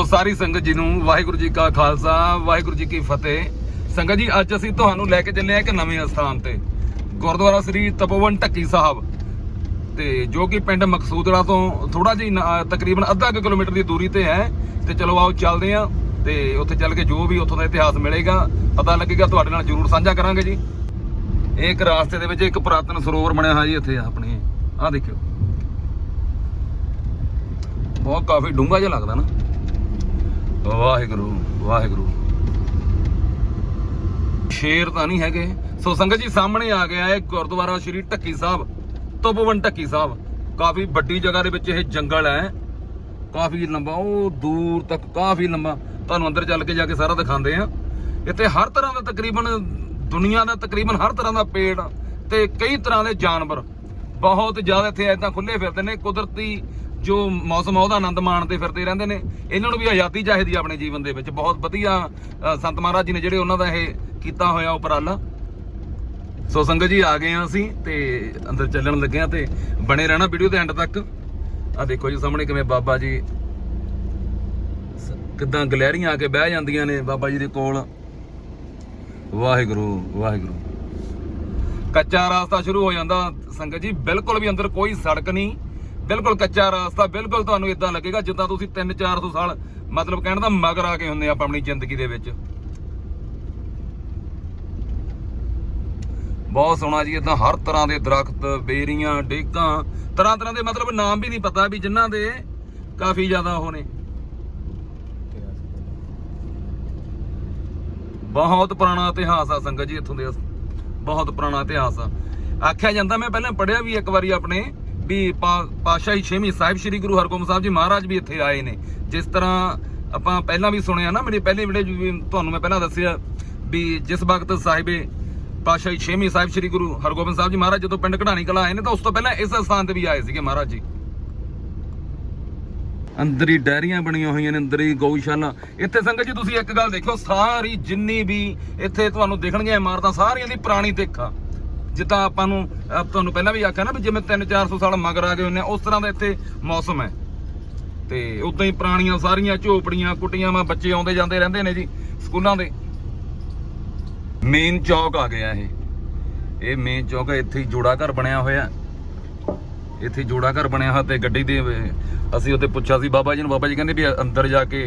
ਸੋ ਸਾਰੀ ਸੰਗਤ ਜੀ ਨੂੰ ਵਾਹਿਗੁਰੂ ਜੀ ਕਾ ਖਾਲਸਾ, ਵਾਹਿਗੁਰੂ ਜੀ ਕੀ ਫਤਿਹ। ਸੰਗਤ ਜੀ, ਅੱਜ ਅਸੀਂ ਤੁਹਾਨੂੰ ਲੈ ਕੇ ਚੱਲੇ ਹਾਂ ਇੱਕ ਨਵੇਂ ਸਥਾਨ ਤੇ, ਗੁਰਦੁਆਰਾ ਸ੍ਰੀ ਤਪੋਵਨ ਢੱਕੀ ਸਾਹਿਬ। ਤੇ ਜੋ ਕਿ ਪਿੰਡ ਮਕਸੂਦੜਾ ਤੋਂ ਥੋੜਾ ਜਿਹਾ ਤਕਰੀਬਨ ਅੱਧਾ ਕਿਲੋਮੀਟਰ ਦੀ ਦੂਰੀ ਤੇ ਹੈ। ਤੇ ਚਲੋ ਆਓ ਚੱਲਦੇ ਹਾਂ ਤੇ ਉੱਥੇ ਚੱਲ ਕੇ ਜੋ ਵੀ ਉੱਥੋਂ ਦਾ ਇਤਿਹਾਸ ਮਿਲੇਗਾ, ਪਤਾ ਲੱਗੇਗਾ, ਤੁਹਾਡੇ ਨਾਲ ਜ਼ਰੂਰ ਸਾਂਝਾ ਕਰਾਂਗੇ ਜੀ। ਇਹ ਇੱਕ ਰਾਸਤੇ ਦੇ ਵਿੱਚ ਇੱਕ ਪੁਰਾਤਨ ਸਰੋਵਰ ਬਣਿਆ ਹੋਇਆ ਜੀ ਇੱਥੇ ਆਪਣੇ। ਆਹ ਦੇਖਿਓ। ਬਹੁਤ ਕਾਫੀ ਡੂੰਘਾ ਜਿਹਾ ਲੱਗਦਾ ਨਾ। ਵਾਹਿਗੁਰੂ ਵਾਹਿਗੁਰੂ। ਸ਼ੇਰ ਤਾਂ ਨਹੀਂ ਹੈਗੇ। ਸੋ ਸੰਗਤ ਜੀ, ਸਾਹਮਣੇ ਆ ਗਿਆ ਹੈ ਗੁਰਦੁਆਰਾ ਸ਼੍ਰੀ ਢੱਕੀ ਸਾਹਿਬ ਤਪੋਵਨ ਢੱਕੀ ਸਾਹਿਬ। ਕਾਫੀ ਵੱਡੀ ਜਗ੍ਹਾ ਦੇ ਵਿੱਚ ਇਹ ਜੰਗਲ ਹੈ। ਕਾਫੀ ਲੰਬਾ, ਉਹ ਦੂਰ ਤੱਕ ਕਾਫੀ ਲੰਬਾ। ਤੁਹਾਨੂੰ ਅੰਦਰ ਚੱਲ ਕੇ ਜਾ ਕੇ ਸਾਰਾ ਦਿਖਾਉਂਦੇ ਆ ਇੱਥੇ ਹਰ ਤਰ੍ਹਾਂ ਦਾ ਤਕਰੀਬਨ, ਦੁਨੀਆ ਦਾ ਤਕਰੀਬਨ ਹਰ ਤਰ੍ਹਾਂ ਦਾ ਪੇੜ ਤੇ ਕਈ ਤਰ੍ਹਾਂ ਦੇ ਜਾਨਵਰ। ਬਹੁਤ ਜ਼ਿਆਦਾ ਇੱਥੇ ਐਦਾਂ ਖੁੱਲੇ ਫਿਰਦੇ ਨੇ। ਕੁਦਰਤੀ ਜੋ ਮੌਸਮ ਆ, ਉਹਦਾ ਆਨੰਦ ਮਾਣਦੇ ਫਿਰਦੇ ਰਹਿੰਦੇ ਨੇ। ਇਹਨਾਂ ਨੂੰ ਵੀ ਆਜ਼ਾਦੀ ਚਾਹੀਦੀ ਆ ਆਪਣੇ ਜੀਵਨ ਦੇ ਵਿੱਚ। ਬਹੁਤ ਵਧੀਆ ਸੰਤ ਮਹਾਰਾਜ ਜੀ ਨੇ ਜਿਹੜੇ ਉਹਨਾਂ ਦਾ ਇਹ ਕੀਤਾ ਹੋਇਆ ਉਪਰਾਲਾ। ਸੋ ਸੰਗਤ ਜੀ, ਆ ਗਏ ਆ ਅਸੀਂ ਤੇ ਅੰਦਰ ਚੱਲਣ ਲੱਗੇ ਆ ਤੇ ਬਣੇ ਰਹਿਣਾ ਵੀਡੀਓ ਦੇ ਐਂਡ ਤੱਕ। ਆ ਦੇਖੋ ਜੀ ਸਾਹਮਣੇ ਕਿਵੇਂ ਬਾਬਾ ਜੀ ਸ- ਕਿੱਦਾਂ ਗਲਹਿਰੀਆਂ ਆ ਕੇ ਬਹਿ ਜਾਂਦੀਆਂ ਨੇ ਬਾਬਾ ਜੀ ਦੇ ਕੋਲ। ਵਾਹਿਗੁਰੂ ਵਾਹਿਗੁਰੂ। ਕੱਚਾ ਰਾਸਤਾ ਸ਼ੁਰੂ ਹੋ ਜਾਂਦਾ। ਸੰਗਤ ਜੀ, ਬਿਲਕੁਲ ਵੀ ਅੰਦਰ ਕੋਈ ਸੜਕ ਨਹੀਂ। ਬਿਲਕੁਲ ਕੱਚਾ ਰਾਸਤਾ, ਬਿਲਕੁਲ ਤੁਹਾਨੂੰ ਇਦਾਂ ਲੱਗੇਗਾ ਜਿੱਦਾਂ ਤੁਸੀਂ 3-400 ਸਾਲ, ਮਤਲਬ ਕਹਿਣ ਦਾ ਮਗਰ ਆ ਕੇ ਹੁੰਦੇ ਆਪਾਂ ਆਪਣੀ ਜ਼ਿੰਦਗੀ ਦੇ ਵਿੱਚ। ਬਹੁਤ ਸੋਹਣਾ ਜੀ, ਇਦਾਂ ਹਰ ਤਰ੍ਹਾਂ ਦੇ ਦਰਖਤ, ਬੇਰੀਆਂ ਡੇਕਾਂ ਤਰ੍ਹਾਂ ਤਰ੍ਹਾਂ ਦੇ ਮਤਲਬ ਨਾਮ ਵੀ ਨਹੀਂ ਪਤਾ ਵੀ ਜਿਨ੍ਹਾਂ ਦੇ ਕਾਫੀ ਜ਼ਿਆਦਾ ਉਹ ਨੇ। ਬਹੁਤ ਪੁਰਾਣਾ ਇਤਿਹਾਸ ਆ ਸੰਗਤ ਜੀ ਇੱਥੋਂ ਦੇ, ਬਹੁਤ ਪੁਰਾਣਾ ਇਤਿਹਾਸ ਆ। ਆਖਿਆ ਜਾਂਦਾ, ਮੈਂ ਪਹਿਲਾਂ ਪੜਿਆ ਵੀ ਇੱਕ ਵਾਰੀ ਆਪਣੇ ਵੀ ਪਾ- ਛੇਵੀਂ ਸਾਹਿਬ ਸ੍ਰੀ ਗੁਰੂ ਹਰਗੋਬਿੰਦ ਸਾਹਿਬ ਜੀ ਮਹਾਰਾਜ ਵੀ ਇੱਥੇ ਆਏ ਨੇ। ਜਿਸ ਤਰ੍ਹਾਂ ਆਪਾਂ ਪਹਿਲਾਂ ਵੀ ਸੁਣਿਆ ਨਾ, ਮੇਰੀ ਪਹਿਲੀ ਵੀਡੀਓ ਤੁਹਾਨੂੰ ਮੈਂ ਪਹਿਲਾਂ ਦੱਸਿਆ ਵੀ ਜਿਸ ਵਕਤ ਸਾਹਿਬੇ ਪਾਤਸ਼ਾਹੀ ਛੇਵੀਂ ਸਾਹਿਬ ਸ੍ਰੀ ਗੁਰੂ ਹਰਗੋਬਿੰਦ ਸਾਹਿਬ ਜੀ ਮਹਾਰਾਜ ਜਦੋਂ ਪਿੰਡ ਕਢਾਣੀ ਕਲਾ ਆਏ ਨੇ, ਤਾਂ ਉਸ ਤੋਂ ਪਹਿਲਾਂ ਇਸ ਸਥਾਨ ਤੇ ਵੀ ਆਏ ਸੀਗੇ ਮਹਾਰਾਜ ਜੀ। ਅੰਦਰ ਹੀ ਡੈਰੀਆਂ ਬਣੀਆਂ ਹੋਈਆਂ ਨੇ, ਅੰਦਰ ਹੀ ਗਊਸ਼ਾਲਾ। ਇੱਥੇ ਸੰਗਤ ਜੀ ਤੁਸੀਂ ਇੱਕ ਗੱਲ ਦੇਖੋ ਸਾਰੀ ਜਿੰਨੀ ਵੀ ਇੱਥੇ ਤੁਹਾਨੂੰ ਦਿਖਣਗੀਆਂ ਇਮਾਰਤਾਂ, ਸਾਰੀਆਂ ਦੀ ਪੁਰਾਣੀ ਦੇਖਾ ਜਿੱਦਾਂ ਆਪਾਂ ਨੂੰ ਤੁਹਾਨੂੰ ਪਹਿਲਾਂ ਵੀ ਆਖਿਆ ਨਾ ਵੀ ਜਿਵੇਂ 3-400 ਸਾਲ ਮਗਰ ਆ ਗਏ ਹੁੰਨੇ ਉਸ ਤਰ੍ਹਾਂ ਦਾ ਇੱਥੇ ਮੌਸਮ ਹੈ। ਤੇ ਉਦਾਂ ਹੀ ਪੁਰਾਣੀਆਂ ਸਾਰੀਆਂ ਝੋਪੜੀਆਂ, ਕੁਟੀਆਂ ਮਾ ਬੱਚੇ ਆਉਂਦੇ ਜਾਂਦੇ ਰਹਿੰਦੇ ਨੇ ਜੀ ਸਕੂਲਾਂ ਦੇ। ਮੇਨ ਚੌਕ ਆ ਗਿਆ ਇਹ। ਇਹ ਮੇਨ ਚੌਕ ਇੱਥੇ ਜੋੜਾ ਘਰ ਬਣਿਆ ਹੋਇਆ। ਇੱਥੇ ਜੋੜਾ ਘਰ ਬਣਿਆ ਹੋਇਆ ਤੇ ਗੱਡੀ ਦੇ, ਅਸੀਂ ਉੱਥੇ ਪੁੱਛਿਆ ਸੀ, ਬਾਬਾ ਜੀ ਨੂੰ, ਬਾਬਾ ਜੀ ਕਹਿੰਦੇ ਵੀ ਅੰਦਰ ਜਾ ਕੇ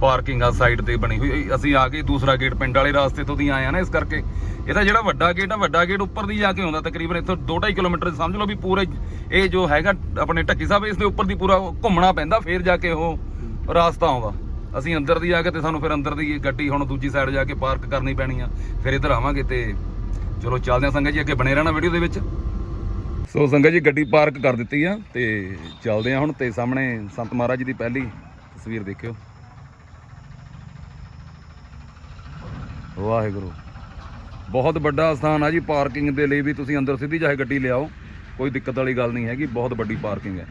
ਪਾਰਕਿੰਗ ਆ ਸਾਈਡ ਤੇ ਬਣੀ ਹੋਈ। ਅਸੀਂ ਆ ਗਏ ਦੂਸਰਾ ਗੇਟ, ਪਿੰਡ ਵਾਲੇ ਰਾਸਤੇ ਤੋਂ ਦੀ ਆਏ ਆ ਨਾ ਇਸ ਕਰਕੇ। ਇਹਦਾ ਜਿਹੜਾ ਵੱਡਾ ਗੇਟ ਆ, ਵੱਡਾ ਗੇਟ ਉੱਪਰ ਦੀ ਜਾ ਕੇ ਆਉਂਦਾ ਤਕਰੀਬਨ, ਇੱਥੋਂ 2.5 ਕਿਲੋਮੀਟਰ ਸਮਝ ਲਓ ਵੀ ਪੂਰੇ ਇਹ ਜੋ ਹੈਗਾ ਆਪਣੇ ਢੱਕੀ ਸਾਹਿਬ, ਇਸ ਦੇ ਉੱਪਰ ਦੀ ਪੂਰਾ ਘੁੰਮਣਾ ਪੈਂਦਾ, ਫੇਰ ਜਾ ਕੇ ਉਹ ਰਾਸਤਾ ਆਉਂਦਾ। ਅਸੀਂ ਅੰਦਰ ਦੀ ਆ ਕੇ ਤੇ ਸਾਨੂੰ ਫਿਰ ਅੰਦਰ ਦੀ ਗੱਡੀ ਹੁਣ ਦੂਜੀ ਸਾਈਡ ਜਾ ਕੇ ਪਾਰਕ ਕਰਨੀ ਪੈਣੀ ਆ, ਫਿਰ ਇੱਧਰ ਆਵਾਂਗੇ ਤੇ ਚਲੋ ਚੱਲਦੇ ਆ। ਸੰਗਤ ਜੀ, ਅੱਗੇ ਬਣੇ ਰਹਿਣਾ ਵੀਡੀਓ ਦੇ ਵਿੱਚ। ਸੋ ਸੰਗਤ ਜੀ, ਗੱਡੀ ਪਾਰਕ ਕਰ ਦਿੱਤੀ ਆ ਤੇ ਚੱਲਦੇ ਆ ਹੁਣ ਤੇ ਸਾਹਮਣੇ ਸੰਤ ਮਹਾਰਾਜ ਜੀ ਦੀ ਪਹਿਲੀ ਤਸਵੀਰ ਦੇਖਿਓ। ਵਾਹਿਗੁਰੂ। ਬਹੁਤ ਵੱਡਾ ਸਥਾਨ ਆ ਜੀ ਪਾਰਕਿੰਗ ਦੇ ਲਈ ਵੀ ਤੁਸੀਂ ਅੰਦਰ ਸਿੱਧੀ ਜਾਏ ਗੱਡੀ ਲਿਆਓ। ਕੋਈ ਦਿੱਕਤ ਵਾਲੀ ਗੱਲ ਨਹੀਂ ਹੈਗੀ, ਬਹੁਤ ਵੱਡੀ ਪਾਰਕਿੰਗ ਹੈ।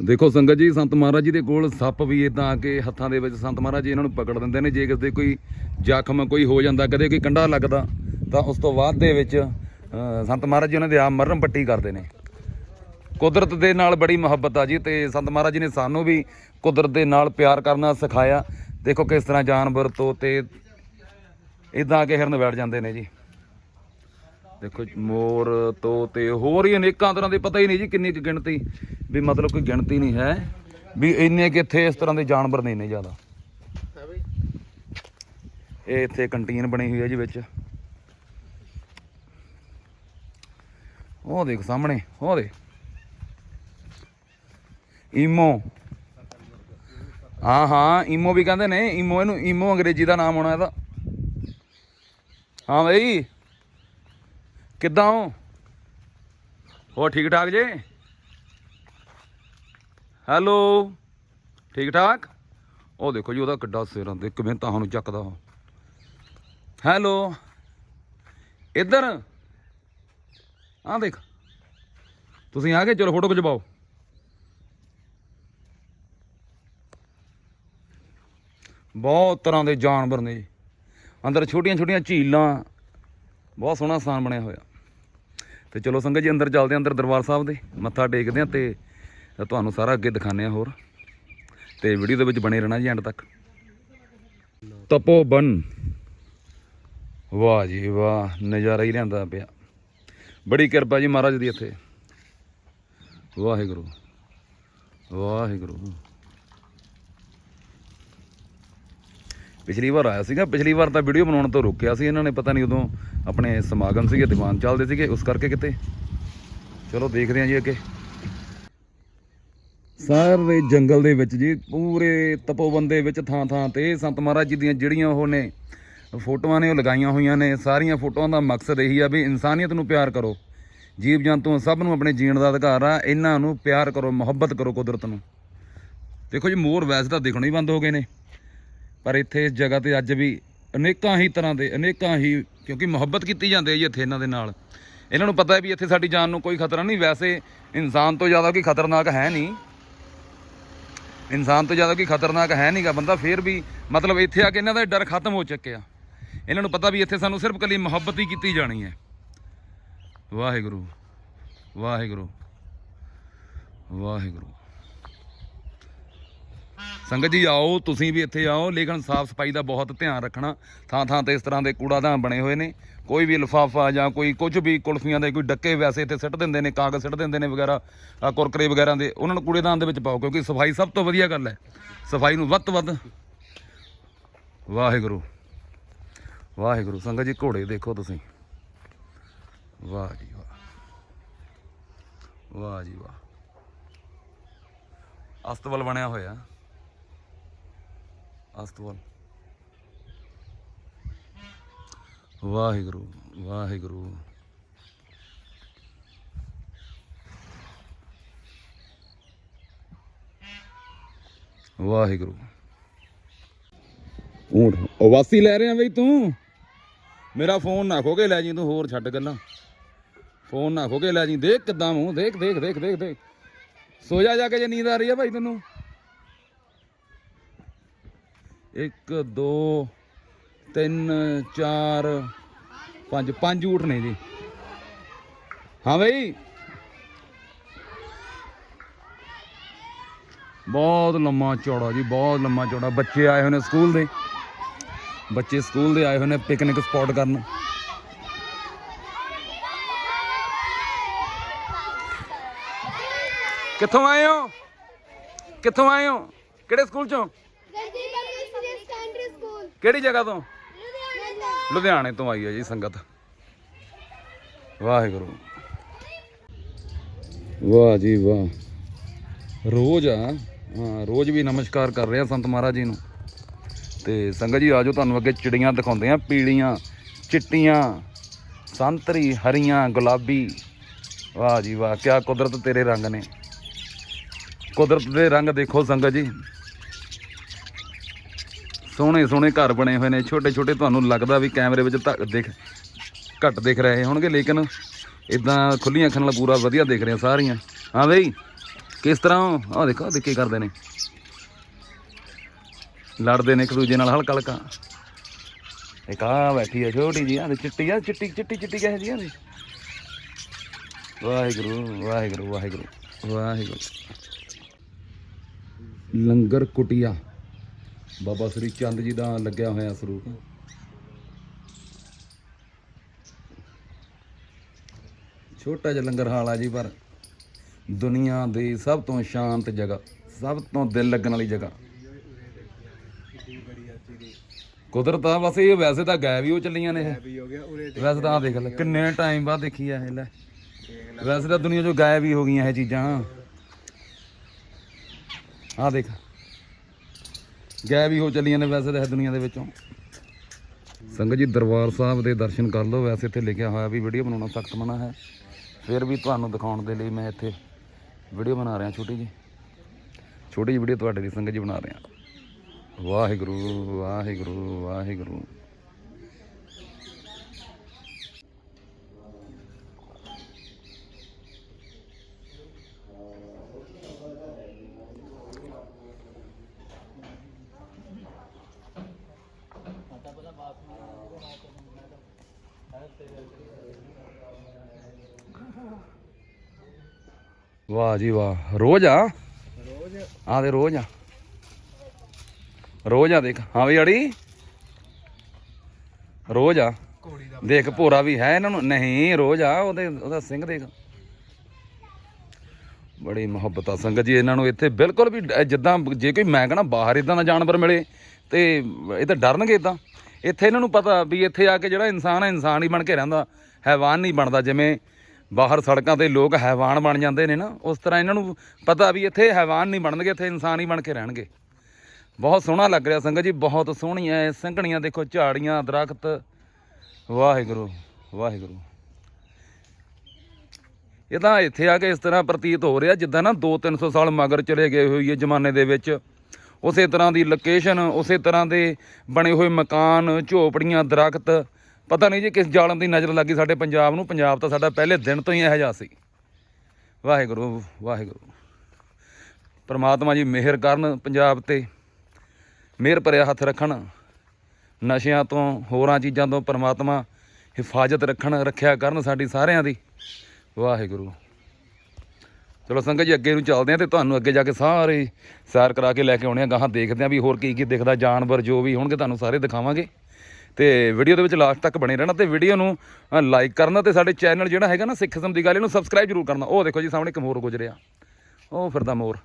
ਦੇਖੋ ਸੰਗਤ ਜੀ, ਸੰਤ ਮਹਾਰਾਜ ਜੀ ਦੇ ਕੋਲ ਸੱਪ ਵੀ ਇਦਾਂ ਆ ਕੇ ਹੱਥਾਂ ਦੇ ਵਿੱਚ ਸੰਤ ਮਹਾਰਾਜ ਜੀ ਇਹਨਾਂ ਨੂੰ ਪਕੜ ਦਿੰਦੇ ਨੇ। ਜੇ ਕਿਸੇ ਦੇ ਕੋਈ ਜ਼ਖਮ ਕੋਈ ਹੋ ਜਾਂਦਾ, ਕਦੇ ਕੋਈ ਕੰਡਾ ਲੱਗਦਾ, ਤਾਂ ਉਸ ਤੋਂ ਬਾਅਦ ਦੇ ਵਿੱਚ ਸੰਤ ਮਹਾਰਾਜ ਜੀ ਉਹਨਾਂ ਦੇ ਆਪ ਮਰਮ ਪੱਟੀ ਕਰਦੇ ਨੇ। ਕੁਦਰਤ ਦੇ ਨਾਲ ਬੜੀ ਮੁਹੱਬਤ ਆ ਜੀ, ਤੇ ਸੰਤ ਮਹਾਰਾਜ ਜੀ ਨੇ ਸਾਨੂੰ ਵੀ ਕੁਦਰਤ ਦੇ ਨਾਲ ਪਿਆਰ ਕਰਨਾ ਸਿਖਾਇਆ। ਦੇਖੋ ਕਿਸ ਤਰ੍ਹਾਂ ਜਾਨਵਰ ਤੋਂ ਤੇ ਇਦਾਂ ਆ ਕੇ ਹਿਰਨ ਬੈਠ ਜਾਂਦੇ ਨੇ ਜੀ। ਦੇਖੋ ਮੋਰ ਤੋਤੇ ਹੋਰ ਹੀ ਅਨੇਕਾਂ ਤਰ੍ਹਾਂ ਦੇ ਪਤਾ ਹੀ ਨਹੀਂ ਜੀ ਕਿੰਨੀ ਕੁ ਗਿਣਤੀ, ਵੀ ਮਤਲਬ ਕੋਈ ਗਿਣਤੀ ਨਹੀਂ ਹੈ, ਵੀ ਇੰਨੇ ਕਿ ਇੱਥੇ ਇਸ ਤਰ੍ਹਾਂ ਦੇ ਜਾਨਵਰ ਨੇ ਇੰਨੇ ਜ਼ਿਆਦਾ। ਇਹ ਇੱਥੇ ਕੰਟੀਨ ਬਣੀ ਹੋਈ ਹੈ ਜੀ ਵਿੱਚ। ਉਹ ਦੇਖ ਸਾਹਮਣੇ, ਉਹ ਦੇ ਈਮੋ ਹਾਂ ਹਾਂ, ਈਮੋ ਵੀ ਕਹਿੰਦੇ ਨੇ, ਈਮੋ ਇਹਨੂੰ, ਈਮੋ ਅੰਗਰੇਜ਼ੀ ਦਾ ਨਾਮ ਹੋਣਾ ਇਹਦਾ। ਹਾਂ ਬਈ, ਕਿੱਦਾਂ ਹੋ? ਹੋ ਠੀਕ ਠਾਕ ਜੇ? ਹੈਲੋ, ਠੀਕ ਠਾਕ? ਉਹ ਦੇਖੋ ਜੀ, ਉਹਦਾ ਕਿੱਡਾ ਸਿਰ ਆ, ਦੇਖ ਕਿਵੇਂ ਤਾਂ ਨੂੰ ਚੱਕਦਾ ਹੈਲੋ, ਇੱਧਰ। ਆ ਦੇਖ, ਤੁਸੀਂ ਆ ਗਏ? ਚਲੋ ਫੋਟੋ ਖਿਚਵਾਓ। ਬਹੁਤ ਤਰ੍ਹਾਂ ਦੇ ਜਾਨਵਰ ਨੇ ਜੀ। ਅੰਦਰ ਛੋਟੀਆਂ ਛੋਟੀਆਂ ਝੀਲਾਂ, ਬਹੁਤ ਸੋਹਣਾ ਸਥਾਨ ਬਣਿਆ ਹੋਇਆ। ਤੇ ਚਲੋ ਸੰਗਤ ਜੀ, ਅੰਦਰ ਚੱਲਦੇ ਹਾਂ, ਅੰਦਰ ਦਰਬਾਰ ਸਾਹਿਬ ਦੇ ਮੱਥਾ ਟੇਕਦੇ ਹਾਂ ਤੇ ਤੁਹਾਨੂੰ ਸਾਰਾ ਅੱਗੇ ਦਿਖਾਉਂਦੇ ਹਾਂ ਹੋਰ। ਤੇ ਵੀਡੀਓ ਦੇ ਵਿੱਚ ਬਣੇ ਰਹਿਣਾ ਜੀ ਐਂਡ ਤੱਕ। ਤਪੋਬਨ। ਵਾਹ ਜੀ ਵਾਹ, ਨਜ਼ਾਰਾ ਹੀ ਲਿਆਂਦਾ ਪਿਆ। ਬੜੀ ਕਿਰਪਾ ਜੀ ਮਹਾਰਾਜ ਦੀ ਇੱਥੇ। ਵਾਹਿਗੁਰੂ ਵਾਹਿਗੁਰੂ। ਪਿਛਲੀ ਵਾਰ ਆਇਆ ਸੀਗਾ, ਪਿਛਲੀ ਵਾਰ ਤਾਂ ਵੀਡੀਓ ਬਣਾਉਣ ਤੋਂ ਰੋਕਿਆ ਸੀ ਇਹਨਾਂ ਨੇ, ਪਤਾ ਨਹੀਂ ਉਦੋਂ ਆਪਣੇ ਸਮਾਗਮ ਸੀਗੇ, ਦੀਵਾਨ ਚੱਲਦੇ ਸੀਗੇ, ਉਸ ਕਰਕੇ ਕਿਤੇ। ਚਲੋ ਦੇਖਦੇ ਹਾਂ ਜੀ ਅੱਗੇ। ਸਾਰੇ ਜੰਗਲ ਦੇ ਵਿੱਚ ਜੀ, ਪੂਰੇ ਤਪੋਵਨ ਦੇ ਵਿੱਚ ਥਾਂ ਥਾਂ ਤੇ ਸੰਤ ਮਹਾਰਾਜ ਜੀ ਦੀਆਂ ਜਿਹੜੀਆਂ ਉਹ ਨੇ ਫੋਟੋਆਂ ਨੇ, ਉਹ ਲਗਾਈਆਂ ਹੋਈਆਂ ਨੇ। ਸਾਰੀਆਂ ਫੋਟੋਆਂ ਦਾ ਮਕਸਦ ਇਹੀ ਆ ਵੀ ਇਨਸਾਨੀਅਤ ਨੂੰ ਪਿਆਰ ਕਰੋ। ਜੀਵ ਜੰਤੂ ਸਭ ਨੂੰ ਆਪਣੇ ਜੀਣ ਦਾ ਅਧਿਕਾਰ ਆ, ਇਹਨਾਂ ਨੂੰ ਪਿਆਰ ਕਰੋ, ਮੁਹੱਬਤ ਕਰੋ ਕੁਦਰਤ ਨੂੰ। ਦੇਖੋ ਜੀ, ਮੋਰ ਵੈਸੇ ਤਾਂ ਦਿਖਣੇ ਹੀ ਬੰਦ ਹੋ ਗਏ ਨੇ। ਪਰ ਇੱਥੇ ਇਸ ਜਗ੍ਹਾ ਤੇ ਅੱਜ ਵੀ ਅਨੇਕਾਂ ਹੀ ਤਰ੍ਹਾਂ ਦੇ, ਅਨੇਕਾਂ ਹੀ, ਕਿਉਂਕਿ ਮੁਹੱਬਤ ਕੀਤੀ ਜਾਂਦੀ ਹੈ ਜੀ ਇੱਥੇ ਇਹਨਾਂ ਦੇ ਨਾਲ। ਇਹਨਾਂ ਨੂੰ ਪਤਾ ਹੈ ਵੀ ਇੱਥੇ ਸਾਡੀ ਜਾਨ ਨੂੰ ਕੋਈ ਖਤਰਾ ਨਹੀਂ। ਵੈਸੇ ਇਨਸਾਨ ਤੋਂ ਜ਼ਿਆਦਾ ਕੋਈ ਖਤਰਨਾਕ ਹੈ ਨਹੀਂ। ਇਨਸਾਨ ਤੋਂ ਜ਼ਿਆਦਾ ਕੋਈ ਖਤਰਨਾਕ ਹੈ ਨਹੀਂਗਾ ਬੰਦਾ, ਫੇਰ ਵੀ ਮਤਲਬ ਇੱਥੇ ਆ ਕੇ ਇਹਨਾਂ ਦਾ ਡਰ ਖਤਮ ਹੋ ਚੁੱਕਿਆ। ਇਹਨਾਂ ਨੂੰ ਪਤਾ ਵੀ ਇੱਥੇ ਸਾਨੂੰ ਸਿਰਫ ਕੱਲੀ ਮੁਹੱਬਤ ਹੀ ਕੀਤੀ ਜਾਣੀ ਹੈ। ਵਾਹਿਗੁਰੂ ਵਾਹਿਗੁਰੂ ਵਾਹਿਗੁਰੂ। ਸੰਗਤ ਜੀ ਆਓ, ਤੁਸੀਂ ਵੀ ਇੱਥੇ ਆਓ, ਲੇਕਿਨ ਸਾਫ਼ ਸਫ਼ਾਈ ਦਾ ਬਹੁਤ ਧਿਆਨ ਰੱਖਣਾ। ਥਾਂ ਥਾਂ ਤੇ ਇਸ ਤਰ੍ਹਾਂ ਦੇ ਕੂੜਾਦਾਨ ਬਣੇ ਹੋਏ ਨੇ। ਕੋਈ ਵੀ ਲਫਾਫਾ ਜਾਂ ਕੋਈ ਕੁਝ ਵੀ ਕੁਲਫੀਆਂ ਦੇ ਕੋਈ ਡੱਕੇ ਵੈਸੇ ਇੱਥੇ ਸਿੱਟ ਦਿੰਦੇ ਨੇ, ਕਾਗਜ਼ ਸਿੱਟ ਦਿੰਦੇ ਨੇ ਵਗੈਰਾ ਆਹ ਕੁਰਕਰੇ ਵਗੈਰਾ ਦੇ, ਉਹਨਾਂ ਨੂੰ ਕੂੜੇਦਾਨ ਦੇ ਵਿੱਚ ਪਾਓ, ਕਿਉਂਕਿ ਸਫ਼ਾਈ ਸਭ ਤੋਂ ਵਧੀਆ ਗੱਲ ਹੈ। ਸਫ਼ਾਈ ਨੂੰ ਵੱਧ ਤੋਂ ਵੱਧ ਵਾਹਿਗੁਰੂ ਵਾਹਿਗੁਰੂ, ਸੰਗਤ ਜੀ ਘੋੜੇ ਦੇਖੋ ਤੁਸੀਂ। ਵਾਹ ਜੀ ਵਾਹ ਵਾਹ ਜੀ ਵਾਹ। ਅਸਤਵਲ ਬਣਿਆ ਹੋਇਆ। ਅਸਤਵਲ ਵਾਹਿਗੁਰੂ ਵਾਹਿਗੁਰੂ। ਵਾਹਿਗੁਰੂ। ਊਂਠ ਉਵਾਸੀ ਲੈ ਰਿਹਾ ਬਈ ਤੂੰ? ਮੇਰਾ ਫੋਨ ਨਾ ਖੋਗੇ ਲੈ ਜੀ ਤੂੰ ਹੋਰ ਛੱਡ ਗੱਲਾਂ। ਫੋਨ ਨਾ ਖੋਗੇ ਲੈ ਜੀ ਦੇਖ ਕਿਦਾਂ ਮੂੰਹ, ਦੇਖ ਦੇਖ ਦੇਖ ਦੇਖ ਦੇਖ। ਸੋ ਜਾ ਜਾ ਕੇ ਜੇ ਨੀਂਦ ਆ ਰਹੀ ਹੈ ਭਾਈ ਤੈਨੂੰ। ਇੱਕ, ਦੋ, ਤਿੰਨ, ਚਾਰ, ਪੰਜ। ਪੰਜ ਊਠ ਨੇ ਜੀ। ਹਾਂ ਬਈ। ਬਹੁਤ ਲੰਮਾ ਚੌੜਾ ਜੀ, ਬਹੁਤ ਲੰਮਾ ਚੌੜਾ। ਬੱਚੇ ਆਏ ਹੋਏ ਨੇ ਸਕੂਲ ਦੇ। ਬੱਚੇ ਸਕੂਲ ਦੇ ਆਏ ਹੋਏ ਨੇ ਪਿਕਨਿਕ ਸਪੌਟ ਕਰਨ। ਕਿੱਥੋਂ ਆਏ ਹੋ? ਕਿੱਥੋਂ ਆਏ ਹੋ? ਕਿਹੜੇ ਸਕੂਲ ਚੋਂ ਗੱਡੀ ਪਬਲਿਕ ਸੈਕੰਡਰੀ ਸਕੂਲ ਕਿਹੜੀ ਜਗ੍ਹਾ ਤੋਂ? ਲੁਧਿਆਣਾ ਤੋਂ। ਆਈ ਹੈ ਜੀ ਸੰਗਤ। ਵਾਹਿਗੁਰੂ। ਵਾਹ ਜੀ ਵਾਹ। ਰੋਜ਼ ਆ। ਹਾਂ ਰੋਜ਼ ਵੀ ਨਮਸਕਾਰ ਕਰ ਰਹੇ ਆ ਸੰਤ ਮਹਾਰਾਜ ਜੀ ਨੂੰ। ਤੇ ਸੰਗਤ ਜੀ ਆਜੋ ਤੁਹਾਨੂੰ ਅੱਗੇ ਚਿੜੀਆਂ ਦਿਖਾਉਂਦੇ ਆ ਪੀਲੀਆਂ ਚਿੱਟੀਆਂ ਸੰਤਰੀ ਹਰੀਆਂ ਗੁਲਾਬੀ। ਵਾਹ ਜੀ ਵਾਹ ਕਿਆ ਕੁਦਰਤ ਤੇਰੇ ਰੰਗ ਨੇ। ਕੁਦਰਤ ਦੇ ਰੰਗ ਦੇਖੋ ਸੰਗਤ ਜੀ। ਸੋਹਣੇ ਸੋਹਣੇ ਘਰ ਬਣੇ ਹੋਏ ਨੇ ਛੋਟੇ ਛੋਟੇ ਤੁਹਾਨੂੰ ਲੱਗਦਾ ਵੀ ਕੈਮਰੇ ਵਿੱਚ ਤਾਂ ਦਿਖ, ਘੱਟ ਦਿਖ ਰਹੇ ਹੋਣਗੇ, ਲੇਕਿਨ ਇਦਾਂ ਖੁੱਲੀਆਂ ਅੱਖਾਂ ਨਾਲ ਪੂਰਾ ਵਧੀਆ ਦਿਖ ਰਿਹਾ ਸਾਰੀਆਂ। ਹਾਂ ਬਈ, ਕਿਸ ਤਰ੍ਹਾਂ ਆਹ ਦੇਖੋ, ਆਹ ਕੀ ਕਰਦੇ ਨੇ। ਲੜਦੇ ਨੇ ਇੱਕ ਦੂਜੇ ਨਾਲ ਹਲਕਾ ਹਲਕਾ। ਇੱਕ ਆ ਬੈਠੀ ਆ ਛੋਟੀ ਜੀ ਆ ਚਿੱਟੀ ਆ, ਚਿੱਟੀ ਚਿੱਟੀ ਚਿੱਟੀ ਕਹੇ ਜੀ ਆ ਦੀ ਵਾਹਿਗੁਰੂ ਵਾਹਿਗੁਰੂ ਵਾਹਿਗੁਰੂ ਵਾਹਿਗੁਰੂ। ਲੰਗਰ ਕੁਟਿਆ। ਬਾਬਾ ਸ੍ਰੀ ਚੰਦ ਜੀ ਦਾ ਲੱਗਿਆ ਹੋਇਆ ਸਰੂਪ। ਛੋਟਾ ਜਿਹਾ ਲੰਗਰ ਹਾਲ ਆ ਜੀ ਪਰ ਦੁਨੀਆ ਦੀ ਸਭ ਤੋਂ ਸ਼ਾਂਤ ਜਗ੍ਹਾ ਸਭ ਤੋਂ ਦਿਲ ਲੱਗਣ ਵਾਲੀ ਜਗ੍ਹਾ। ਕੁਦਰਤ ਆ ਬਸ ਇਹ ਵੈਸੇ ਤਾਂ ਗਾਇਬ ਹੀ ਉਹ ਚੱਲੀਆਂ ਨੇ ਇਹ। ਹੋ ਵੈਸੇ ਤਾਂ ਆ ਦੇਖ ਲੈ ਕਿੰਨੇ ਟਾਈਮ ਬਾਅਦ ਦੇਖੀ ਆ ਇਹ ਲੈ। ਵੈਸੇ ਤਾਂ ਦੁਨੀਆ 'ਚੋਂ ਗਾਇਬ ਹੀ ਹੋ ਗਈਆਂ ਇਹ ਚੀਜ਼ਾਂ। ਆ ਦੇਖ। ਗਾਇਬ ਹੀ ਹੋ ਚੱਲੀਆਂ ਨੇ ਵੈਸੇ ਤਾਂ ਇਹ ਦੁਨੀਆ ਦੇ ਵਿੱਚੋਂ। ਸੰਗਤ ਜੀ, ਦਰਬਾਰ ਸਾਹਿਬ ਦੇ ਦਰਸ਼ਨ ਕਰ ਲਓ। ਵੈਸੇ ਇੱਥੇ ਲਿਖਿਆ ਹੋਇਆ ਵੀ ਵੀਡੀਓ ਬਣਾਉਣਾ ਸਖਤ ਮਨਾ ਹੈ। ਫਿਰ ਵੀ ਤੁਹਾਨੂੰ ਦਿਖਾਉਣ ਦੇ ਲਈ ਮੈਂ ਇੱਥੇ ਵੀਡੀਓ ਬਣਾ ਰਿਹਾ, ਛੋਟੀ ਜੀ ਛੋਟੀ ਜਿਹੀ ਵੀਡੀਓ ਤੁਹਾਡੇ ਲਈ ਸੰਗਤ ਜੀ ਬਣਾ ਰਿਹਾ। ਵਾਹਿਗੁਰੂ ਵਾਹਿਗੁਰੂ ਵਾਹਿਗੁਰੂ। ਵਾਹ ਜੀ ਵਾਹ। ਰੋਜ਼ ਆ? ਰੋਜ਼। ਆ ਦੇ ਰੋਜ਼ ਆ। ਰੋਜ਼ ਆ ਦੇਖ। ਹਾਂ ਵੀ ਅੜੀ। ਰੋਜ਼ ਆ। ਦੇਖ ਭੋਰਾ ਵੀ ਹੈ ਇਹਨਾਂ ਨੂੰ। ਨਹੀਂ ਰੋਜ਼ ਆ ਉਹਦੇ ਉਹਦਾ ਸਿੰਘ ਦੇਖ। ਬੜੀ ਮੁਹੱਬਤ ਆ ਸੰਗਤ ਜੀ ਇਹਨਾਂ ਨੂੰ। ਇੱਥੇ ਬਿਲਕੁਲ ਵੀ ਜਿੱਦਾਂ ਜੇ ਕੋਈ ਮੈਂ ਕਹਣਾ ਬਾਹਰ ਇਦਾਂ ਦਾ ਜਾਨਵਰ ਮਿਲੇ ਤੇ ਇਹ ਤਾਂ ਡਰਨਗੇ ਇਦਾਂ। ਇੱਥੇ ਇਹਨਾਂ ਨੂੰ ਪਤਾ ਵੀ ਇੱਥੇ ਆ ਕੇ ਜਿਹੜਾ ਇਨਸਾਨ ਹੈ ਇਨਸਾਨ ਹੀ ਬਣ ਕੇ ਰਹਿੰਦਾ, ਹੈਵਾਨ ਨਹੀਂ ਬਣਦਾ। ਜਿਵੇਂ ਬਾਹਰ ਸੜਕਾਂ ਤੇ ਲੋਕ ਹੈਵਾਨ ਬਣ ਜਾਂਦੇ ਨੇ ਨਾ, ਉਸ ਤਰ੍ਹਾਂ ਇਹਨਾਂ ਨੂੰ ਪਤਾ ਵੀ ਇੱਥੇ ਹੈਵਾਨ ਨਹੀਂ ਬਣਨਗੇ, ਇੱਥੇ ਇਨਸਾਨ ਹੀ ਬਣ ਕੇ ਰਹਿਣਗੇ। ਬਹੁਤ ਸੋਹਣਾ ਲੱਗ ਰਿਹਾ ਸੰਗਤ ਜੀ, ਬਹੁਤ ਸੋਹਣੀਆਂ ਐ। ਸੰਘਣੀਆਂ ਦੇਖੋ, ਝਾੜੀਆਂ, ਦਰਖਤ। ਵਾਹਿਗੁਰੂ ਵਾਹਿਗੁਰੂ। ਇਹ ਤਾਂ ਇੱਥੇ ਆ ਕੇ ਇਸ ਤਰ੍ਹਾਂ ਪ੍ਰਤੀਤ ਹੋ ਰਿਹਾ, ਜਿੱਦਾਂ ਨਾ 2-300 ਸਾਲ ਮਗਰ ਚਲੇ ਗਏ ਹੋਈਏ ਜ਼ਮਾਨੇ ਦੇ ਵਿੱਚ। ਉਸੇ ਤਰ੍ਹਾਂ ਦੀ ਲੋਕੇਸ਼ਨ ਉਸੇ ਤਰ੍ਹਾਂ ਦੇ ਬਣੇ ਹੋਏ ਮਕਾਨ, ਝੋਪੜੀਆਂ, ਦਰਖਤ। ਪਤਾ ਨਹੀਂ ਜੀ ਕਿਸ ਜ਼ਾਲਮ ਦੀ ਨਜ਼ਰ ਲੱਗੀ ਸਾਡੇ ਪੰਜਾਬ ਨੂੰ। ਪੰਜਾਬ ਤਾਂ ਸਾਡਾ ਪਹਿਲੇ ਦਿਨ ਤੋਂ ਹੀ ਇਹੋ ਜਿਹਾ ਸੀ। ਵਾਹਿਗੁਰੂ ਵਾਹਿਗੁਰੂ। ਪਰਮਾਤਮਾ ਜੀ ਮਿਹਰ ਕਰਨ ਪੰਜਾਬ ਤੇ। ਮਿਹਰ ਭਰਿਆ ਹੱਥ ਰੱਖਣ। ਨਸ਼ਿਆਂ ਤੋਂ, ਹੋਰਾਂ ਚੀਜ਼ਾਂ ਤੋਂ ਪਰਮਾਤਮਾ ਹਿਫਾਜ਼ਤ ਰੱਖਣ, ਰੱਖਿਆ ਕਰਨ ਸਾਡੀ ਸਾਰਿਆਂ ਦੀ। ਵਾਹਿਗੁਰੂ। ਚਲੋ ਸੰਗਤ ਜੀ, ਅੱਗੇ ਨੂੰ ਚੱਲਦੇ ਆ ਤੇ ਤੁਹਾਨੂੰ ਅੱਗੇ ਜਾ ਕੇ ਸਾਰੇ ਸੈਰ ਕਰਾ ਕੇ ਲੈ ਕੇ ਆਉਣੇ ਆ, ਗਾਹਾਂ ਦੇਖਦੇ ਆ ਵੀ ਹੋਰ ਕੀ ਕੀ ਦਿਖਦਾ, ਜਾਨਵਰ ਜੋ ਵੀ ਹੋਣਗੇ ਤੁਹਾਨੂੰ ਸਾਰੇ ਦਿਖਾਵਾਂਗੇ। ਤੇ ਵੀਡੀਓ ਦੇ ਵਿੱਚ ਲਾਸਟ ਤੱਕ ਬਣੇ ਰਹਿਣਾ ਤੇ ਵੀਡੀਓ ਨੂੰ ਲਾਈਕ ਕਰਨਾ ਤੇ ਸਾਡੇ ਚੈਨਲ ਜਿਹੜਾ ਹੈਗਾ ਨਾ ਸਿੱਖ ਕਿਸਮ ਦੀ ਗੱਲ, ਇਹਨੂੰ ਸਬਸਕ੍ਰਾਈਬ ਜ਼ਰੂਰ ਕਰਨਾ। ਉਹ ਦੇਖੋ ਜੀ, ਸਾਹਮਣੇ ਇੱਕ ਮੋਰ ਗੁਜਰਿਆ। ਉਹ ਫਿਰਦਾ ਮੋਰ।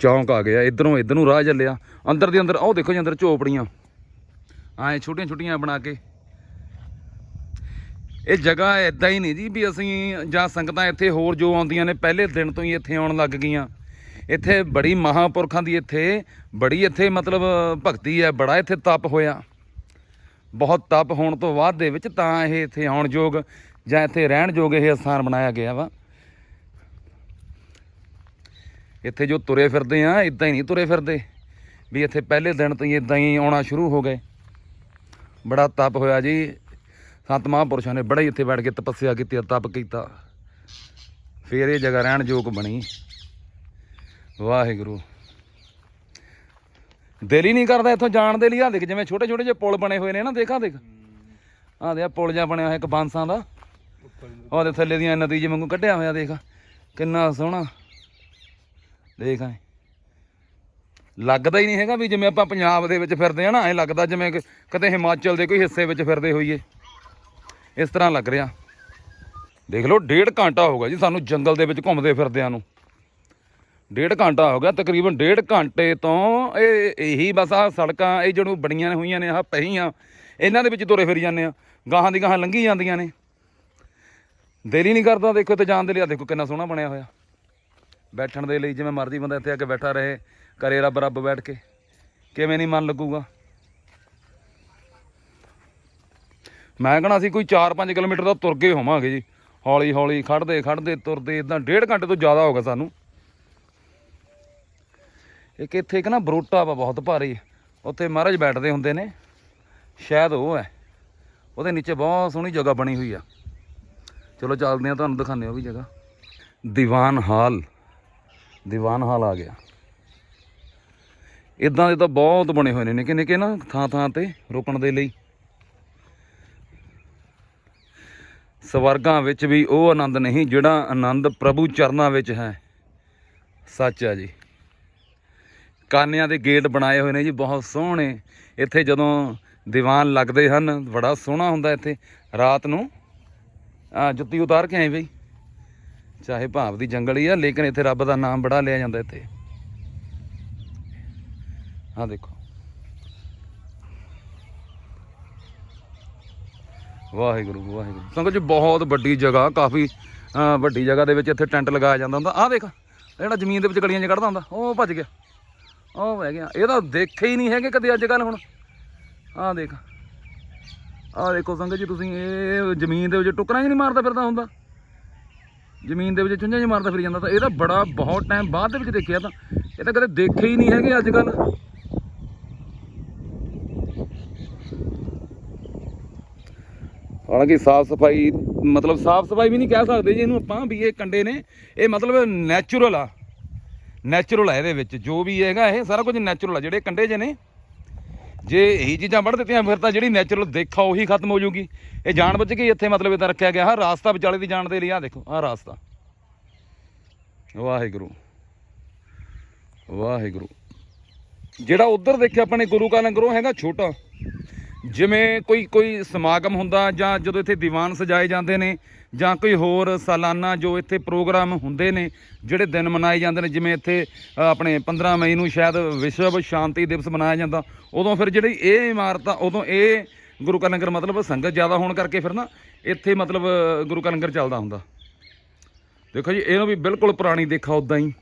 ਚੌਂਕ ਆ ਗਿਆ, ਇਧਰੋਂ, ਇਧਰ ਨੂੰ ਰਾਹ ਚੱਲਿਆ। ਅੰਦਰ ਦੇ ਅੰਦਰ ਉਹ ਦੇਖੋ ਜੀ, ਅੰਦਰ ਝੋਪੜੀਆਂ। ਐ ਛੋਟੀਆਂ ਛੋਟੀਆਂ ਬਣਾ ਕੇ। ਇਹ ਜਗ੍ਹਾ ਇਦਾਂ ਹੀ ਨਹੀਂ ਜੀ ਵੀ ਅਸੀਂ ਜਾਂ ਸੰਗਤਾਂ ਇੱਥੇ ਹੋਰ ਜੋ ਆਉਂਦੀਆਂ ਨੇ ਪਹਿਲੇ ਦਿਨ ਤੋਂ ਹੀ ਇੱਥੇ ਆਉਣ ਲੱਗ ਗਈਆਂ। ਇੱਥੇ ਬੜੀ ਮਹਾਪੁਰਖਾਂ ਦੀ ਇੱਥੇ ਬੜੀ ਇੱਥੇ ਮਤਲਬ ਭਗਤੀ ਹੈ, ਬੜਾ ਇੱਥੇ ਤਪ ਹੋਇਆ। ਬਹੁਤ ਤਪ ਹੋਣ ਤੋਂ ਬਾਅਦ ਦੇ ਵਿੱਚ ਤਾਂ ਇਹ ਇੱਥੇ ਆਉਣ ਯੋਗ ਜਾਂ ਇੱਥੇ ਰਹਿਣ ਯੋਗ ਇਹ ਸਥਾਨ ਬਣਾਇਆ ਗਿਆ ਵਾ। ਇੱਥੇ ਜੋ ਤੁਰੇ ਫਿਰਦੇ ਆ ਇਦਾਂ ਹੀ ਨਹੀਂ ਤੁਰੇ ਫਿਰਦੇ। ਵੀ ਇੱਥੇ ਪਹਿਲੇ ਦਿਨ ਤੋਂ ਹੀ ਇਦਾਂ ਹੀ ਆਉਣਾ ਸ਼ੁਰੂ ਹੋ ਗਏ। ਬੜਾ ਤਪ ਹੋਇਆ ਜੀ। ਸੰਤ ਮਹਾਂਪੁਰਸ਼ਾਂ ਨੇ ਬੜਾ ਹੀ ਇੱਥੇ ਬੈਠ ਕੇ ਤਪੱਸਿਆ ਕੀਤੀ ਤਪ ਕੀਤਾ। ਫਿਰ ਇਹ ਜਗ੍ਹਾ ਰਹਿਣ ਯੋਗ ਬਣੀ। ਵਾਹਿਗੁਰੂ। ਦਿਲ ਹੀ ਨਹੀਂ ਕਰਦਾ ਇੱਥੋਂ ਜਾਣ ਦੇ ਲਈ। ਆ ਦੇਖ, ਜਿਵੇਂ ਛੋਟੇ ਛੋਟੇ ਜਿਹੇ ਪੁਲ ਬਣੇ ਹੋਏ ਨੇ ਨਾ, ਦੇਖਾਂ ਦੇਖ। ਆ ਦੇ ਆ ਪੁਲ ਜਿਹਾ ਬਣਿਆ ਹੋਇਆ ਇੱਕ ਬਾਂਸਾਂ ਦਾ। ਉੱਪਰ ਨੂੰ ਉਹਦੇ ਥੱਲੇ ਦੀਆਂ ਨਦੀ ਜਿਵੇਂ ਵਾਂਗੂ ਕੱਢਿਆ ਹੋਇਆ, ਦੇਖ। ਕਿੰਨਾ ਸੋਹਣਾ। ਦੇਖ ਐ। ਲੱਗਦਾ ਹੀ ਨਹੀਂ ਹੈਗਾ ਵੀ ਜਿਵੇਂ ਆਪਾਂ ਪੰਜਾਬ ਦੇ ਵਿੱਚ ਫਿਰਦੇ ਆ ਨਾ, ਐ ਲੱਗਦਾ ਜਿਵੇਂ ਕਿ ਕਿਤੇ ਹਿਮਾਚਲ ਦੇ ਕੋਈ ਹਿੱਸੇ ਵਿੱਚ ਫਿਰਦੇ ਹੋਈਏ। ਇਸ ਤਰ੍ਹਾਂ ਲੱਗ ਰਿਹਾ। ਦੇਖ ਲਓ, ਡੇਢ ਘੰਟਾ ਹੋ ਗਿਆ ਜੀ ਸਾਨੂੰ ਜੰਗਲ ਦੇ ਵਿੱਚ ਘੁੰਮਦੇ ਫਿਰਦਿਆਂ ਨੂੰ। ਡੇਢ ਘੰਟਾ ਹੋ ਗਿਆ, ਤਕਰੀਬਨ ਡੇਢ ਘੰਟੇ ਤੋਂ ਇਹ ਇਹੀ ਬਸ ਆ ਸੜਕਾਂ, ਇਹ ਜਿਹੜੀਆਂ ਬਣੀਆਂ ਹੋਈਆਂ ਨੇ, ਆਹ ਪਹੀਆਂ, ਇਹਨਾਂ ਦੇ ਵਿੱਚ ਤੁਰੇ ਫਿਰ ਜਾਂਦੇ ਆ। ਗਾਹਾਂ ਦੀ ਗਾਹਾਂ ਲੰਘੀ ਜਾਂਦੀਆਂ ਨੇ। ਦਿਲ ਹੀ ਨਹੀਂ ਕਰਦਾ, ਦੇਖੋ ਤੇ ਜਾਣ ਦੇ ਲਈ। ਆਹ ਦੇਖੋ ਕਿੰਨਾ ਸੋਹਣਾ ਬਣਿਆ ਹੋਇਆ। ਬੈਠਣ ਦੇ ਲਈ ਜਿਵੇਂ ਮਰਜ਼ੀ ਬੰਦਾ ਇੱਥੇ ਆ ਕੇ ਬੈਠਾ ਰਹੇ ਕਰੇ ਰੱਬ ਰੱਬ ਬੈਠ ਕੇ। ਕਿਵੇਂ ਨਹੀਂ ਮਨ ਲੱਗੂਗਾ। ਮੈਂ ਕਹਣਾ ਸੀ ਕੋਈ 4-5 ਕਿਲੋਮੀਟਰ ਦਾ ਤੁਰ ਕੇ ਹੋਵਾਂਗੇ ਜੀ। ਹੌਲੀ ਹੌਲੀ ਖੜਦੇ ਖੜਦੇ ਤੁਰਦੇ ਇਦਾਂ ਡੇਢ ਘੰਟੇ ਤੋਂ ਜ਼ਿਆਦਾ ਹੋ ਗਿਆ ਸਾਨੂੰ। ਇੱਕ ਇੱਥੇ ਇੱਕ ਨਾ ਬਰੋਟਾ ਵਾ ਬਹੁਤ ਭਾਰੀ, ਉੱਥੇ ਮਹਾਰਾਜ ਬੈਠਦੇ ਹੁੰਦੇ ਨੇ। ਸ਼ਾਇਦ ਉਹ ਹੈ। ਉਹਦੇ ਨੀਚੇ ਬਹੁਤ ਸੋਹਣੀ ਜਗ੍ਹਾ ਬਣੀ ਹੋਈ ਆ। ਚਲੋ ਚੱਲਦੇ ਆ ਤੁਹਾਨੂੰ ਦਿਖਾਉਂਦੇ ਆ ਉਹ ਵੀ ਜਗ੍ਹਾ। ਦੀਵਾਨ ਹਾਲ। ਦੀਵਾਨ ਹਾਲ ਆ ਗਿਆ। ਇਦਾਂ ਦੇ ਤਾਂ ਬਹੁਤ ਬਣੇ ਹੋਏ ਨੇ ਨਿੱਕੇ ਨਿੱਕੇ ਨਾ ਥਾਂ ਥਾਂ ਤੇ ਰੁਕਣ ਦੇ ਲਈ। ਸਵਰਗਾਂ ਵਿੱਚ ਵੀ ਉਹ ਆਨੰਦ ਨਹੀਂ, ਜਿਹੜਾ ਆਨੰਦ ਪ੍ਰਭੂ ਚਰਨਾਂ ਵਿੱਚ ਹੈ। ਸੱਚ ਆ ਜੀ। ਕਾਨਿਆਂ ਦੇ ਗੇਟ ਬਣਾਏ ਹੋਏ ਨੇ ਜੀ, ਬਹੁਤ ਸੋਹਣੇ। ਇੱਥੇ ਜਦੋਂ ਦੀਵਾਨ ਲੱਗਦੇ ਹਨ, ਬੜਾ ਸੋਹਣਾ ਹੁੰਦਾ ਇੱਥੇ। ਰਾਤ ਨੂੰ, ਆ ਜੁੱਤੀ ਉਤਾਰ ਕੇ ਆਏ ਬਈ। ਚਾਹੇ ਭਾਵ ਦੀ ਜੰਗਲ ਹੀ ਆ, ਲੇਕਿਨ ਇੱਥੇ ਰੱਬ ਦਾ ਨਾਮ ਬੜਾ ਲਿਆ ਜਾਂਦਾ ਇੱਥੇ। ਆ ਦੇਖੋ। ਵਾਹਿਗੁਰੂ ਵਾਹਿਗੁਰੂ। ਸੰਗਤ ਜੀ, ਬਹੁਤ ਵੱਡੀ ਜਗ੍ਹਾ, ਕਾਫੀ ਵੱਡੀ ਜਗ੍ਹਾ ਦੇ ਵਿੱਚ ਇੱਥੇ ਟੈਂਟ ਲਗਾਇਆ ਜਾਂਦਾ ਹੁੰਦਾ। ਆਹ ਦੇਖ ਜਿਹੜਾ ਜ਼ਮੀਨ ਦੇ ਵਿੱਚ ਗਲੀਆਂ 'ਚ ਕੱਢਦਾ ਹੁੰਦਾ, ਉਹ ਭੱਜ ਗਿਆ। ਉਹ ਬਹਿ ਗਿਆ। ਇਹ ਤਾਂ ਦੇਖੇ ਹੀ ਨਹੀਂ ਹੈਗੇ ਕਦੇ ਅੱਜ ਕੱਲ ਹੁਣ। ਆਹ ਦੇਖ। ਆਹ ਦੇਖੋ ਸੰਗਤ ਜੀ, ਤੁਸੀਂ ਇਹ ਜ਼ਮੀਨ ਦੇ ਵਿੱਚ ਟੁਕਰਾਂ 'ਚ ਨਹੀਂ ਮਾਰਦਾ ਫਿਰਦਾ ਹੁੰਦਾ। ਜ਼ਮੀਨ ਦੇ ਵਿੱਚ ਚੁੰਝਾਂ 'ਚ ਮਾਰਦਾ ਫਿਰ ਜਾਂਦਾ। ਤਾਂ ਇਹ ਤਾਂ ਬੜਾ ਬਹੁਤ ਟਾਈਮ ਬਾਅਦ ਦੇ ਵਿੱਚ ਦੇਖਿਆ ਤਾਂ। ਇਹ ਤਾਂ ਕਦੇ ਦੇਖੇ ਹੀ ਨਹੀਂ ਹੈਗੇ ਅੱਜ ਕੱਲ ਹਾਲਾਂਕਿ ਸਾਫ਼ ਸਫ਼ਾਈ, ਮਤਲਬ ਸਾਫ਼ ਸਫ਼ਾਈ ਵੀ ਨਹੀਂ ਕਹਿ ਸਕਦੇ ਜੀ, ਇਹਨੂੰ ਆਪਾਂ ਵੀ ਇਹ ਕੰਡੇ ਨੇ, ਇਹ ਮਤਲਬ ਨੈਚੁਰਲ ਆ। ਨੈਚੁਰਲ ਆ ਇਹਦੇ ਵਿੱਚ, ਜੋ ਵੀ ਹੈਗਾ ਇਹ ਸਾਰਾ ਕੁਝ ਨੈਚੁਰਲ ਆ, ਜਿਹੜੇ ਕੰਡੇ ਜੇ ਨੇ, ਜੇ ਇਹੀ ਚੀਜ਼ਾਂ ਵੱਢ ਦਿੱਤੀਆਂ ਫਿਰ ਤਾਂ ਜਿਹੜੀ ਨੈਚੁਰਲ ਦੇਖਾ ਉਹੀ ਖਤਮ ਹੋ ਜੂਗੀ। ਇਹ ਜਾਣ ਬੁੱਝ ਕੇ ਇੱਥੇ ਮਤਲਬ ਇਹਦਾ ਰੱਖਿਆ ਗਿਆ ਹਾਂ ਰਾਸਤਾ ਵਿਚਾਲੇ ਦੀ ਜਾਣ ਦੇ ਲਈ ਆ ਦੇਖੋ, ਆਹ ਰਾਸਤਾ। ਵਾਹਿਗੁਰੂ। ਵਾਹਿਗੁਰੂ। ਜਿਹੜਾ ਉਧਰ ਦੇਖਿਆ ਆਪਣੇ ਗੁਰੂ ਕਾ ਲੰਗਰ ਹੈਗਾ ਛੋਟਾ ਜਿਵੇਂ ਕੋਈ ਕੋਈ ਸਮਾਗਮ ਹੁੰਦਾ ਜਾਂ ਜਦੋਂ ਇੱਥੇ ਦੀਵਾਨ ਸਜਾਏ ਜਾਂਦੇ ਨੇ ਜਾਂ ਕੋਈ ਹੋਰ ਸਾਲਾਨਾ ਜੋ ਇੱਥੇ ਪ੍ਰੋਗਰਾਮ ਹੁੰਦੇ ਨੇ, ਜਿਹੜੇ ਦਿਨ ਮਨਾਏ ਜਾਂਦੇ ਨੇ, ਜਿਵੇਂ ਇੱਥੇ ਆਪਣੇ 15 ਮਈ ਨੂੰ ਸ਼ਾਇਦ ਵਿਸ਼ਵ ਸ਼ਾਂਤੀ ਦਿਵਸ ਮਨਾਇਆ ਜਾਂਦਾ, ਉਦੋਂ ਫਿਰ ਜਿਹੜੀ ਇਹ ਇਮਾਰਤ ਆ, ਉਦੋਂ ਇਹ ਗੁਰੂ ਕਾ ਲੰਗਰ ਮਤਲਬ ਸੰਗਤ ਜ਼ਿਆਦਾ ਹੋਣ ਕਰਕੇ ਫਿਰ ਨਾ ਇੱਥੇ ਮਤਲਬ ਗੁਰੂ ਕਾ ਲੰਗਰ ਚੱਲਦਾ ਹੁੰਦਾ। ਦੇਖੋ ਜੀ, ਇਹਨੂੰ ਵੀ ਬਿਲਕੁਲ ਪੁਰਾਣੀ ਦੇਖਾ ਉਦਾਂ ਹੀ।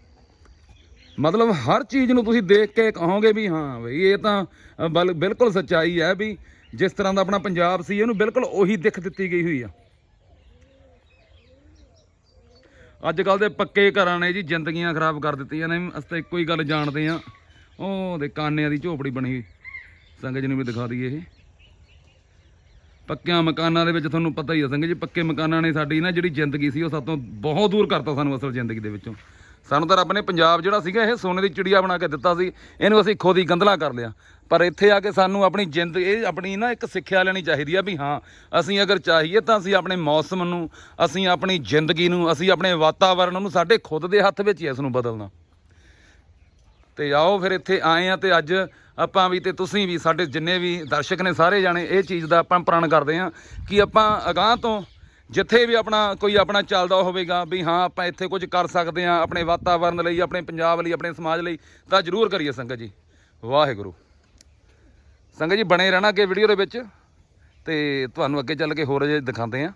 ਮਤਲਬ ਹਰ ਚੀਜ਼ ਨੂੰ ਤੁਸੀਂ ਦੇਖ ਕੇ ਕਹੋਗੇ ਵੀ ਹਾਂ ਬਈ, ਇਹ ਤਾਂ ਬਲ- ਬਿਲਕੁਲ ਸੱਚਾਈ ਹੈ ਵੀ ਜਿਸ ਤਰ੍ਹਾਂ ਦਾ ਆਪਣਾ ਪੰਜਾਬ ਸੀ, ਇਹਨੂੰ ਬਿਲਕੁਲ ਉਹੀ ਦਿੱਖ ਦਿੱਤੀ ਗਈ ਹੋਈ ਆ। ਅੱਜ ਕੱਲ ਦੇ ਪੱਕੇ ਘਰਾਂ ਨੇ ਜੀ ਜ਼ਿੰਦਗੀਆਂ ਖਰਾਬ ਕਰ ਦਿੱਤੀਆਂ ਨੇ, ਅਸੀਂ ਤਾਂ ਇੱਕੋ ਹੀ ਗੱਲ ਜਾਣਦੇ ਆ ਉਹ ਦੇ ਕਾਨਿਆਂ ਦੀ ਝੋਪੜੀ ਬਣੀ ਹੋਈ, ਸੰਗਤ ਜੀ ਨੂੰ ਵੀ ਦਿਖਾ ਦਈਏ ਇਹ। ਪੱਕਿਆਂ ਮਕਾਨਾਂ ਦੇ ਵਿੱਚ ਤੁਹਾਨੂੰ ਪਤਾ ਹੀ ਆ, ਸੰਗਤ ਜੀ, ਪੱਕੇ ਮਕਾਨਾਂ ਨੇ ਸਾਡੀ ਨਾ ਜਿਹੜੀ ਜ਼ਿੰਦਗੀ ਸੀ, ਉਹ ਸਾਤੋਂ ਬਹੁਤ ਦੂਰ ਕਰਤਾ ਸਾਨੂੰ ਅਸਲ ਜ਼ਿੰਦਗੀ ਦੇ ਵਿੱਚੋਂ। ਸਾਨੂੰ ਤਾਂ ਰੱਬ ਨੇ ਪੰਜਾਬ ਜਿਹੜਾ ਸੀਗਾ ਇਹ ਸੋਨੇ ਦੀ ਚਿੜੀਆ ਬਣਾ ਕੇ ਦਿੱਤਾ ਸੀ, ਇਹਨੂੰ ਅਸੀਂ ਖੁਦ ਹੀ ਗੰਧਲਾ ਕਰ ਲਿਆ। ਪਰ ਇੱਥੇ ਆ ਕੇ ਸਾਨੂੰ ਆਪਣੀ ਜਿੰਦ, ਇਹ ਆਪਣੀ ਨਾ ਇੱਕ ਸਿੱਖਿਆ ਲੈਣੀ ਚਾਹੀਦੀ ਆ ਵੀ ਹਾਂ, ਅਸੀਂ ਅਗਰ ਚਾਹੀਏ ਤਾਂ ਅਸੀਂ ਆਪਣੇ ਮੌਸਮ ਨੂੰ, ਅਸੀਂ ਆਪਣੀ ਜ਼ਿੰਦਗੀ ਨੂੰ, ਅਸੀਂ ਆਪਣੇ ਵਾਤਾਵਰਣ ਨੂੰ ਸਾਡੇ ਖੁਦ ਦੇ ਹੱਥ ਵਿੱਚ ਹੀ ਇਸ ਨੂੰ ਬਦਲਣਾ। ਤੇ ਆਓ ਫਿਰ ਇੱਥੇ ਆਏ ਆ ਤੇ ਅੱਜ ਆਪਾਂ ਵੀ ਤੇ ਤੁਸੀਂ ਵੀ, ਸਾਡੇ ਜਿੰਨੇ ਵੀ ਦਰਸ਼ਕ ਨੇ ਸਾਰੇ ਜਾਣੇ, ਇਹ ਚੀਜ਼ ਦਾ ਆਪਾਂ ਪ੍ਰਣ ਕਰਦੇ ਆ ਕਿ ਆਪਾਂ ਅਗਾਹ ਤੋਂ ਜਿੱਥੇ ਵੀ ਆਪਣਾ ਕੋਈ ਆਪਣਾ ਚੱਲਦਾ ਹੋਵੇਗਾ ਵੀ ਹਾਂ, ਆਪਾਂ ਇੱਥੇ ਕੁਝ ਕਰ ਸਕਦੇ ਆ ਆਪਣੇ ਵਾਤਾਵਰਨ ਲਈ, ਆਪਣੇ ਪੰਜਾਬ ਲਈ, ਆਪਣੇ ਸਮਾਜ ਲਈ, ਤਾਂ ਜ਼ਰੂਰ ਕਰੀਏ ਸੰਗਤ ਜੀ। ਵਾਹਿਗੁਰੂ। ਸੰਗਤ ਜੀ ਬਣੇ ਰਹਿਣਾ ਅੱਗੇ ਵੀਡੀਓ ਦੇ ਵਿੱਚ ਤੇ ਤੁਹਾਨੂੰ ਅੱਗੇ ਚੱਲ ਕੇ ਹੋਰ ਜੇ ਦਿਖਾਉਂਦੇ ਆ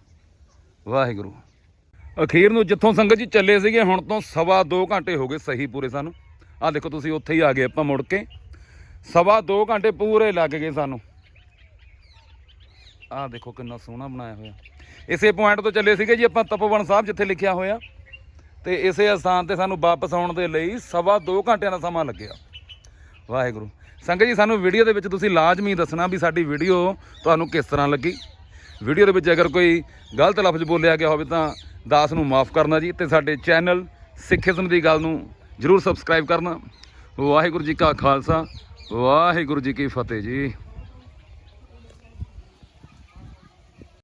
ਵਾਹਿਗੁਰੂ। ਅਖੀਰ ਨੂੰ ਜਿੱਥੋਂ ਸੰਗਤ ਜੀ ਚੱਲੇ ਸੀਗੇ, ਹੁਣ ਤੋਂ ਸਵਾ 2 ਘੰਟੇ ਹੋ ਗਏ ਸਹੀ ਪੂਰੇ ਸਾਨੂੰ। ਆਹ ਦੇਖੋ ਤੁਸੀਂ ਉੱਥੇ ਹੀ ਆ ਗਏ ਆਪਾਂ ਮੁੜ ਕੇ। ਸਵਾ 2 ਘੰਟੇ ਪੂਰੇ ਲੱਗ ਗਏ ਸਾਨੂੰ। ਆਹ ਦੇਖੋ ਕਿੰਨਾ ਸੋਹਣਾ ਬਣਾਇਆ ਹੋਇਆ। ਇਸੇ ਪੁਆਇੰਟ ਤੋਂ ਚੱਲੇ ਸੀਗੇ ਜੀ ਆਪਾਂ ਤਪੋਵਨ ਸਾਹਿਬ, ਜਿੱਥੇ ਲਿਖਿਆ ਹੋਇਆ। ਤੇ ਇਸੇ ਅਸਥਾਨ ਤੇ ਸਾਨੂੰ ਵਾਪਸ ਆਉਣ ਦੇ ਲਈ ਸਵਾ 2 ਘੰਟਿਆਂ ਦਾ ਸਮਾਂ ਲੱਗਿਆ। ਵਾਹਿਗੁਰੂ। ਸੰਗਤ ਜੀ, ਸਾਨੂੰ ਵੀਡੀਓ ਦੇ ਵਿੱਚ ਤੁਸੀਂ ਲਾਜ਼ਮੀ ਦੱਸਣਾ ਵੀ ਸਾਡੀ ਵੀਡੀਓ ਤੁਹਾਨੂੰ ਕਿਸ ਤਰ੍ਹਾਂ ਲੱਗੀ। ਵੀਡੀਓ ਦੇ ਵਿੱਚ ਅਗਰ ਕੋਈ ਗਲਤ ਲਫ਼ਜ਼ ਬੋਲਿਆ ਗਿਆ ਹੋਵੇ ਤਾਂ ਦਾਸ ਨੂੰ ਮਾਫ ਕਰਨਾ ਜੀ ਤੇ ਸਾਡੇ ਚੈਨਲ ਸਿੱਖੀਜ਼ਮ ਦੀ ਗੱਲ ਨੂੰ ਜਰੂਰ ਸਬਸਕ੍ਰਾਈਬ ਕਰਨਾ। ਵਾਹਿਗੁਰੂ ਜੀ ਕਾ ਖਾਲਸਾ, ਵਾਹਿਗੁਰੂ ਜੀ ਕੀ ਫਤਿਹ ਜੀ।